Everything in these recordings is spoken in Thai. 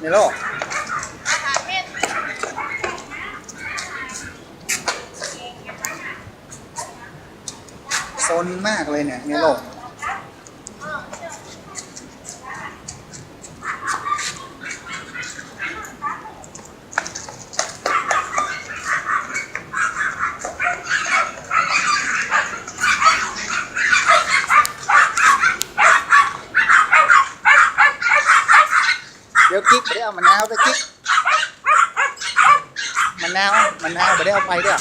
เมโลโซนมากเลยเนี่ยเมโล เดี๋ยวกิ๊กไปได้เอามะนาวไปกิ๊กมะนาวมะนาวไปได้เอาไปด้วย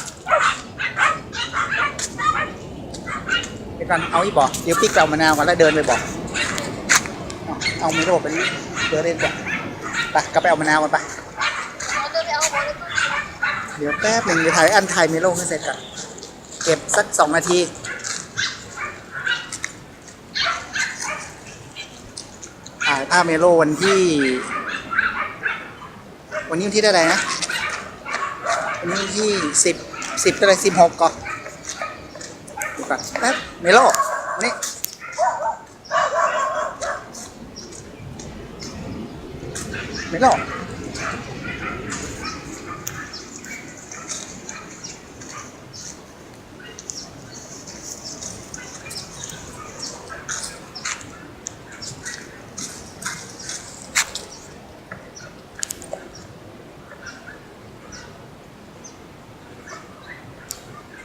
เดี๋ยวก่อนเอาอีบอกเดี๋ยวกิ๊กเอามะนาวก่อนแล้วเดินไปบอกเอาเอาเมโลไปเดินเล่นก่อนไปกลับไปเอามะนาวกันไปเดี๋ยวแป๊บหนึ่งเดี๋ยวถ่ายอันถ่ายเมโลให้เสร็จก่อนเก็บสักสองนาทีถ่ายภาพเมโลวันที่ วันนี้วันที่เท่าไหร่นะวันนี้ที่สิบสิบเท่าไหร่สิบหกก่อนดูก่อนแป๊บเมโลนี่เมโล